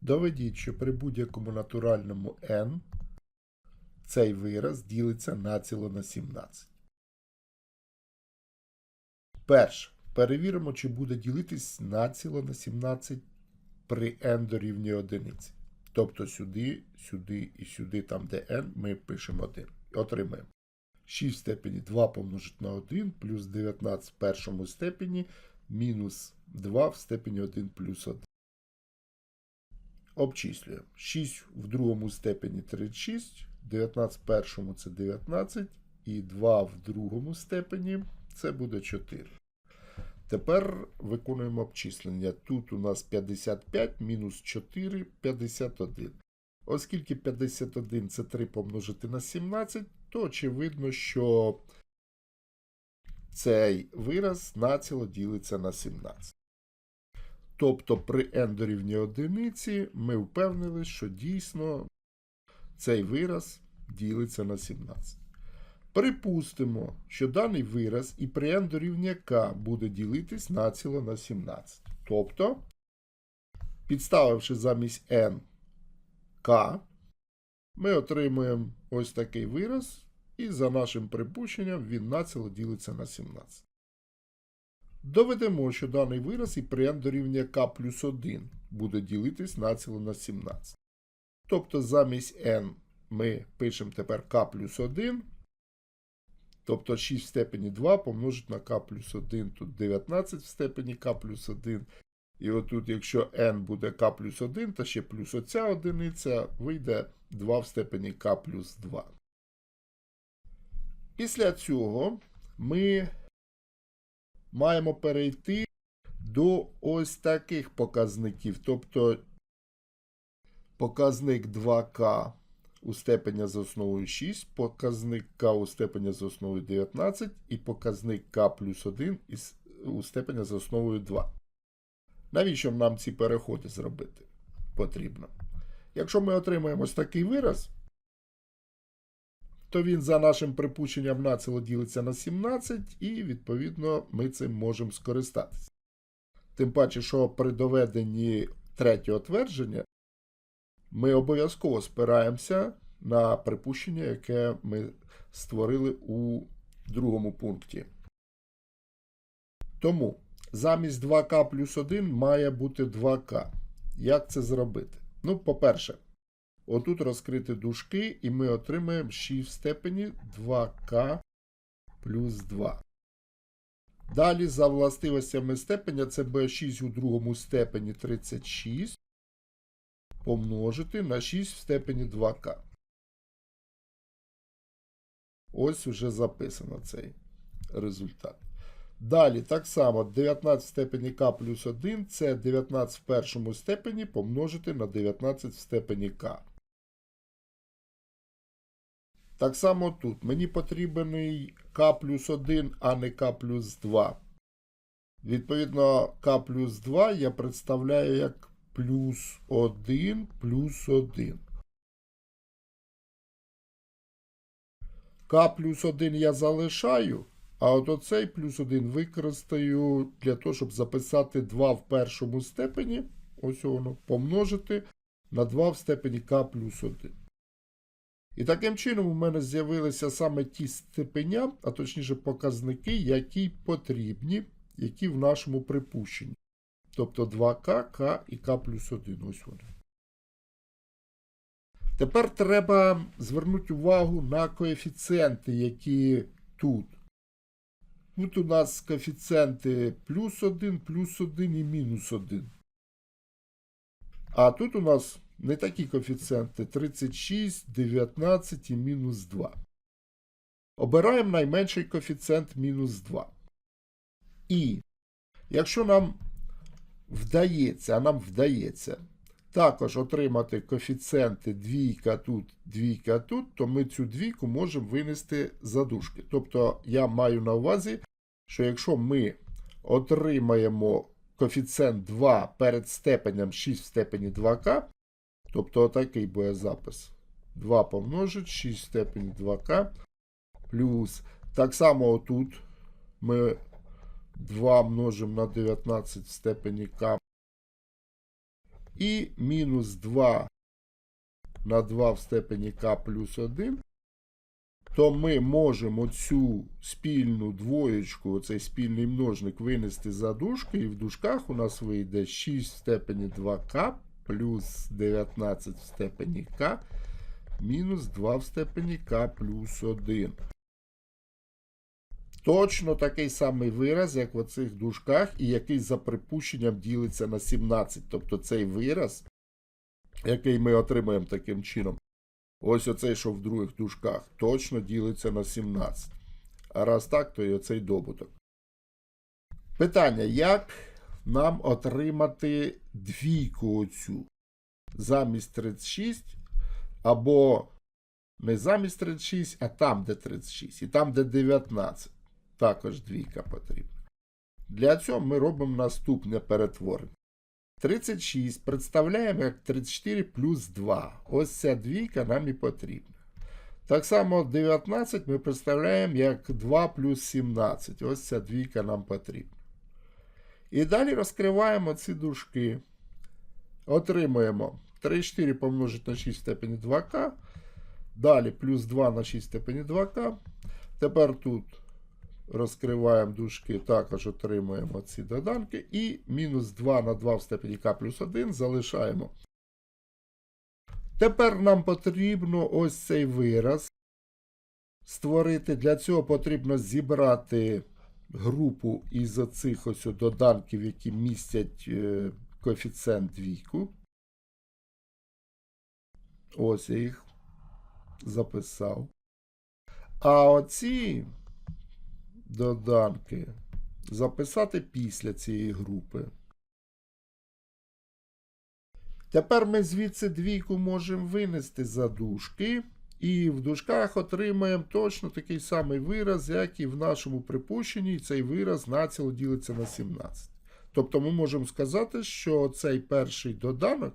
Доведіть, що при будь-якому натуральному n цей вираз ділиться націло на 17. Перше. Перевіримо, чи буде ділитись націло на 17 при n дорівнює одиниці. Тобто сюди, сюди і сюди, там де n, ми пишемо 1. Отримаємо 6 в степені 2 помножити на 1 плюс 19 в першому степені мінус 2 в степені 1 плюс 1. Обчислюємо. 6 в другому степені 36, 19 в першому це 19, і 2 в другому степені це буде 4. Тепер виконуємо обчислення. Тут у нас 55 мінус 4 51. Оскільки 51 це 3 помножити на 17, то очевидно, що цей вираз націло ділиться на 17. Тобто при n дорівнює одиниці ми впевнились, що дійсно цей вираз ділиться на 17. Припустимо, що даний вираз і при n дорівнює k буде ділитись націло на 17. Тобто, підставивши замість n k, ми отримуємо ось такий вираз, і за нашим припущенням він націло ділиться на 17. Доведемо, що даний вираз і при n дорівнює k плюс 1 буде ділитись націло на 17. Тобто замість n ми пишемо тепер k плюс 1. Тобто 6 в степені 2 помножить на k плюс 1, тут 19 в степені k плюс 1. І отут, якщо n буде k плюс 1, та ще плюс оця одиниця, вийде 2 в степені k плюс 2. Після цього ми маємо перейти до ось таких показників. Тобто показник 2k у степені за основою 6, показник k у степені за основою 19 і показник k плюс 1 у степені за основою 2. Навіщо нам ці переходи зробити? Потрібно. Якщо ми отримаємо ось такий вираз, то він за нашим припущенням націло ділиться на 17, і, відповідно, ми цим можемо скористатися. Тим паче, що при доведенні третього твердження ми обов'язково спираємося на припущення, яке ми створили у другому пункті. Тому замість 2К плюс 1 має бути 2К. Як це зробити? Ну, по-перше, отут розкрити дужки, і ми отримаємо 6 в степені 2К плюс 2. Далі, за властивостями степеня, це b6 у другому степені 36 помножити на 6 в степені 2К. Ось уже записано цей результат. Далі, так само, 19 в степені k плюс 1 це 19 в першому степені помножити на 19 в степені k. Так само тут. Мені потрібен k плюс 1, а не k плюс 2. Відповідно, k плюс 2 я представляю як плюс 1 плюс 1. К плюс 1 я залишаю, а от оцей плюс 1 використаю для того, щоб записати 2 в першому степені, ось воно, помножити на 2 в степені К плюс 1. І таким чином у мене з'явилися саме ті степеня, а точніше показники, які потрібні, які в нашому припущенні. Тобто 2К, К і К плюс 1. Ось вони. Тепер треба звернути увагу на коефіцієнти, які тут. Тут у нас коефіцієнти плюс 1, плюс 1 і мінус 1. А тут у нас не такі коефіцієнти 36, 19 і мінус 2. Обираємо найменший коефіцієнт мінус 2. І якщо нам вдається, а нам вдається також отримати коефіцієнти двійка тут, двійка тут, то ми цю двійку можемо винести за дужки. Тобто я маю на увазі, що якщо ми отримаємо коефіцієнт 2 перед степенем 6 в степені 2к, тобто отакий буде запис. 2 помножить 6 в степені 2к плюс. Так само отут ми 2 множимо на 19 в степені k і мінус 2 на 2 в степені k плюс 1, то ми можемо цю спільну двоєчку, оцей спільний множник винести за дужки, і в дужках у нас вийде 6 в степені 2k плюс 19 в степені k мінус 2 в степені k плюс 1. Точно такий самий вираз, як в оцих дужках, і який за припущенням ділиться на 17. Тобто цей вираз, який ми отримаємо таким чином, ось оцей, що в других дужках, точно ділиться на 17. А раз так, то і оцей добуток. Питання: як нам отримати двійку оцю? Замість 36 або не замість 36, а там, де 36, і там, де 19. Також двійка потрібна. Для цього ми робимо наступне перетворення. 36 представляємо як 34 плюс 2. Ось ця двійка нам і потрібна. Так само 19 ми представляємо як 2 плюс 17. Ось ця двійка нам потрібна. І далі розкриваємо ці дужки. Отримуємо 34 помножити на 6 в степені 2к. Далі плюс 2 на 6 в степені 2к. Тепер тут розкриваємо дужки, також отримуємо ці доданки. І мінус 2 на 2 в степені k плюс 1 залишаємо. Тепер нам потрібно ось цей вираз створити. Для цього потрібно зібрати групу із оцих ось доданків, які містять е, коефіцієнт двійку. Ось я їх записав. А оці доданки записати після цієї групи. Тепер ми звідси двійку можемо винести за дужки, і в дужках отримаємо точно такий самий вираз, як і в нашому припущенні, і цей вираз націло ділиться на 17. Тобто ми можемо сказати, що цей перший доданок,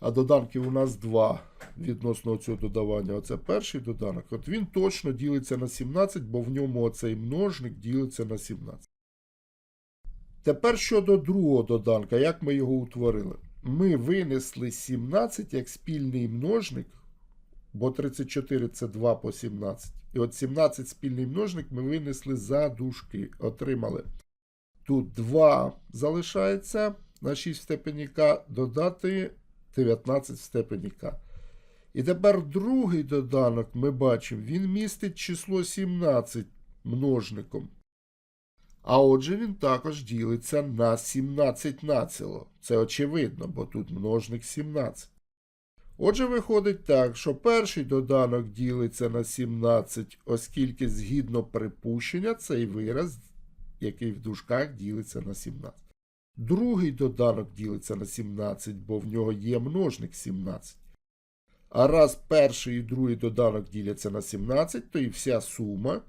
а доданків у нас два відносно цього додавання, оце перший доданок, от він точно ділиться на 17, бо в ньому оцей множник ділиться на 17. Тепер щодо другого доданка, як ми його утворили? Ми винесли 17 як спільний множник, бо 34 це 2 по 17. І от 17 спільний множник ми винесли за дужки. Отримали. Тут 2 залишається на 6 в степені k, додати 19 в степені k. І тепер другий доданок ми бачимо, він містить число 17 множником. А отже, він також ділиться на 17 націло. Це очевидно, бо тут множник 17. Отже, виходить так, що перший доданок ділиться на 17, оскільки згідно припущення цей вираз, який в дужках ділиться на 17. Другий доданок ділиться на 17, бо в нього є множник 17. А раз перший і другий доданок діляться на 17, то і вся сума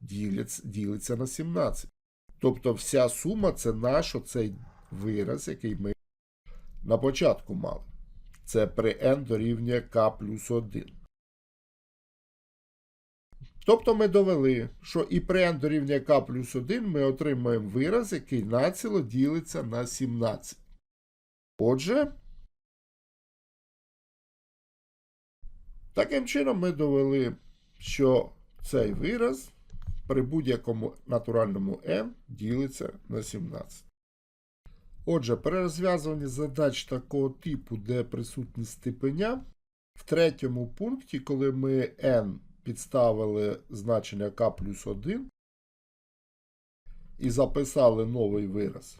ділиться, на 17. Тобто вся сума це наш оцей вираз, який ми на початку мали. Це при n дорівнює k плюс 1. Тобто ми довели, що і при n дорівнює k плюс 1 ми отримаємо вираз, який націло ділиться на 17. Отже, таким чином ми довели, що цей вираз при будь-якому натуральному n ділиться на 17. Отже, при розв'язуванні задач такого типу, де присутні степеня, в третьому пункті, коли ми n підставили значення k плюс 1 і записали новий вираз,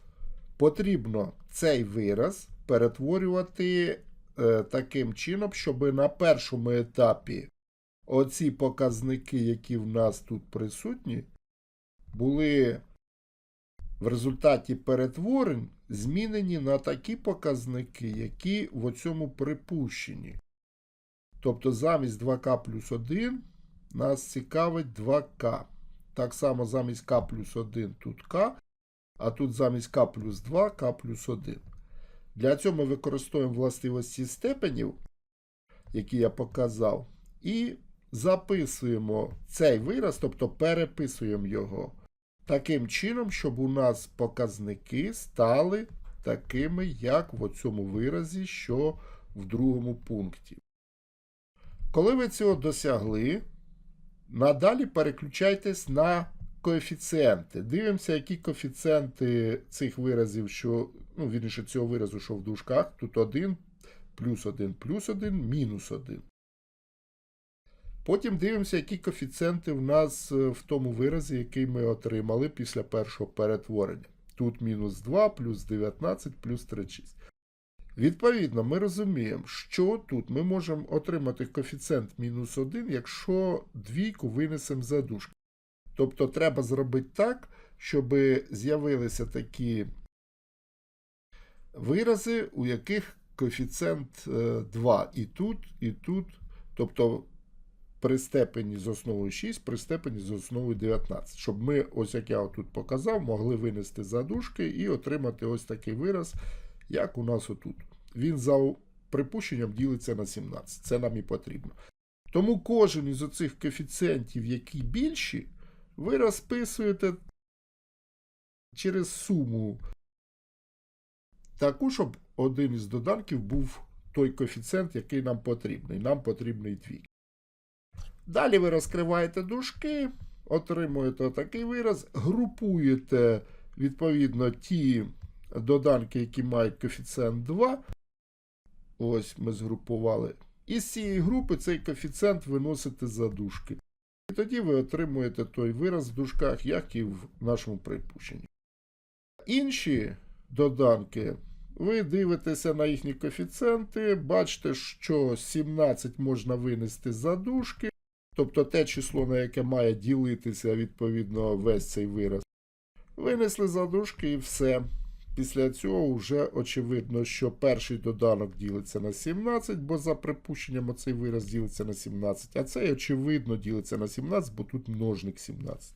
потрібно цей вираз перетворювати е, таким чином, щоб на першому етапі оці показники, які в нас тут присутні, були в результаті перетворень змінені на такі показники, які в цьому припущенні. Тобто замість 2К плюс 1 нас цікавить 2К. Так само замість К плюс 1 тут К, а тут замість К плюс 2 К плюс 1. Для цього ми використовуємо властивості степенів, які я показав, і записуємо цей вираз, тобто переписуємо його таким чином, щоб у нас показники стали такими, як в цьому виразі, що в другому пункті. Коли ви цього досягли, надалі переключайтесь на коефіцієнти. Дивимося, які коефіцієнти цих виразів, що, ну, вірніше, цього виразу, що в дужках. Тут 1, плюс 1, плюс 1, мінус 1. Потім дивимося, які коефіцієнти в нас е, в тому виразі, який ми отримали після першого перетворення. Тут мінус 2, плюс 19, плюс 36. Відповідно, ми розуміємо, що тут ми можемо отримати коефіцієнт мінус 1, якщо двійку винесемо за дужки. Тобто треба зробити так, щоб з'явилися такі вирази, у яких коефіцієнт е, 2 і тут, і тут. Тобто при степені з основою 6, при степені з основою 19. Щоб ми, ось як я тут показав, могли винести задушки і отримати ось такий вираз, як у нас отут. Він за припущенням ділиться на 17. Це нам і потрібно. Тому кожен із оцих коефіцієнтів, які більші, ви розписуєте через суму таку, щоб один із доданків був той коефіцієнт, який нам потрібний. Нам потрібний двійка. Далі ви розкриваєте дужки, отримуєте такий вираз, групуєте відповідно ті доданки, які мають коефіцієнт 2. Ось ми згрупували. І з цієї групи цей коефіцієнт виносите за дужки. І тоді ви отримуєте той вираз в дужках, як і в нашому припущенні. Інші доданки, ви дивитеся на їхні коефіцієнти, бачите, що 17 можна винести за дужки, тобто те число, на яке має ділитися відповідно весь цей вираз. Винесли за дужки і все. Після цього вже очевидно, що перший доданок ділиться на 17, бо за припущенням оцей вираз ділиться на 17, а цей, очевидно, ділиться на 17, бо тут множник 17.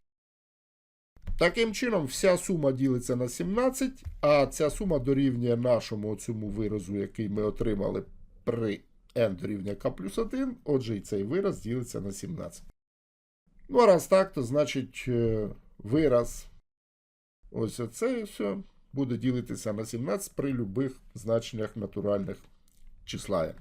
Таким чином, вся сума ділиться на 17, а ця сума дорівнює нашому цьому виразу, який ми отримали при n дорівнює k плюс 1, отже, і цей вираз ділиться на 17. Ну, а раз так, то значить е, вираз ось оце все буде ділитися на 17 при любих значеннях натуральних числа. n.